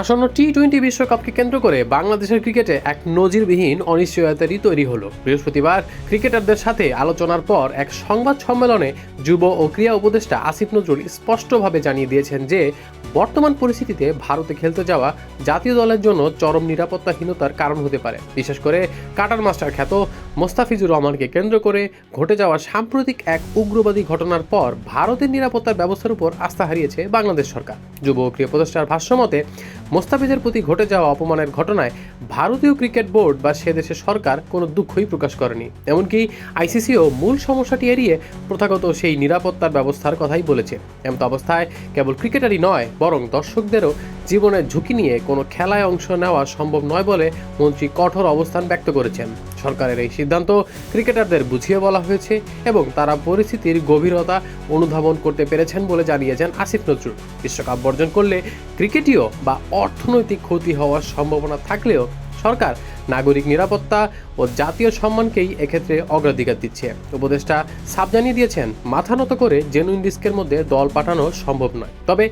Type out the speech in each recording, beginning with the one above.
আসন্ন T twenty বিশ্বকাপকে কেন্দ্র করে বাংলাদেশের ক্রিকেটে এক নজিরবিহীন অনিশ্চয়তারই তৈরি হলো। বৃহস্পতিবার ক্রিকেটারদের সাথে আলোচনার পর এক সংবাদ সম্মেলনে যুব ও ক্রীড়া উপদেষ্টা আসিফ নজরুল স্পষ্টভাবে জানিয়ে দিয়েছেন যে, বর্তমান পরিস্থিতিতে ভারতে খেলতে যাওয়া জাতীয় দলের জন্য চরম নিরাপত্তাহীনতার কারণ হতে পারে। বিশেষ করে কাটার মাস্টার খ্যাত মোস্তাফিজুর রহমানকে কেন্দ্র করে ঘটে যাওয়া সাম্প্রতিক এক উগ্রবাদী ঘটনার পর ভারতের নিরাপত্তার ব্যবস্থার উপর আস্থা হারিয়েছে বাংলাদেশ সরকার। যুব ও ক্রীড়া উপদেষ্টার ভাষ্যমতে মোস্তাফিজের প্রতি ঘটে যাওয়া অপমানের ঘটনায় ভারতীয় ক্রিকেট বোর্ড বা সে দেশের সরকার কোনো দুঃখই প্রকাশ করেনি। এমনকি আইসিসিও মূল সমস্যাটি এড়িয়ে প্রথাগত সেই নিরাপত্তার ব্যবস্থার কথাই বলেছে। এমত অবস্থায় কেবল ক্রিকেটারই নয়, বরং দর্শকদেরও জীবনের ঝুঁকি নিয়ে কোনো খেলায় অংশ নেওয়া সম্ভব নয় বলে মন্ত্রী কঠোর অবস্থান ব্যক্ত করেছেন। সরকারের এই সিদ্ধান্ত ক্রিকেটারদের বুঝিয়ে বলা হয়েছে এবং তারা পরিস্থিতির গভীরতা অনুধাবন করতে পেরেছেন বলে জানিয়েছেন আসিফ নজরুল। বিশ্বকাপ বর্জন করলে ক্রিকেটীয় বা অর্থনৈতিক ক্ষতি হওয়ার সম্ভাবনা থাকলেও সরকার নাগরিক নিরাপত্তা ও জাতীয় সম্মানকেই এক্ষেত্রে অগ্রাধিকার দিচ্ছে। উপদেষ্টা সাব জানিয়ে দিয়েছেন, মাথা নত করে জেনুইন রিস্কের মধ্যে দল পাঠানো সম্ভব নয়। তবে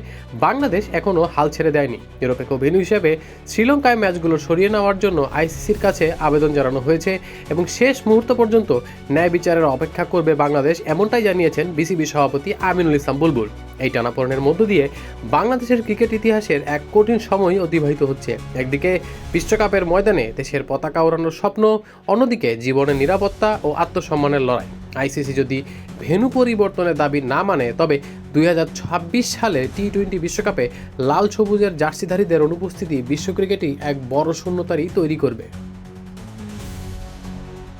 বাংলাদেশ এখনও হাল ছেড়ে দেয়নি। নিরপেক্ষ ভেন্যু হিসেবে শ্রীলঙ্কায় ম্যাচগুলো সরিয়ে নেওয়ার জন্য আইসিসির কাছে আবেদন জানানো হয়েছে এবং শেষ মুহূর্ত পর্যন্ত ন্যায় বিচারের অপেক্ষা করবে বাংলাদেশ, এমনটাই জানিয়েছেন বিসিবি সভাপতি আমিনুল ইসলাম বুলবুল। এই টানাপোড়েনের মধ্য দিয়ে বাংলাদেশের ক্রিকেট ইতিহাসের এক কঠিন সময় অতিবাহিত হচ্ছে। একদিকে বিশ্বকাপের ময়দানে দেশের পতাকা ওড়ানোর স্বপ্ন, অন্যদিকে জীবনের নিরাপত্তা ও আত্মসম্মানের লড়াই। আইসিসি যদি ভেন্যু পরিবর্তনের দাবি না মানে তবে দুই হাজার ছাব্বিশ সালে টি টোয়েন্টি বিশ্বকাপে লাল সবুজের জার্সিধারীদের অনুপস্থিতি বিশ্ব ক্রিকেটই এক বড় শূন্যতারই তৈরি করবে।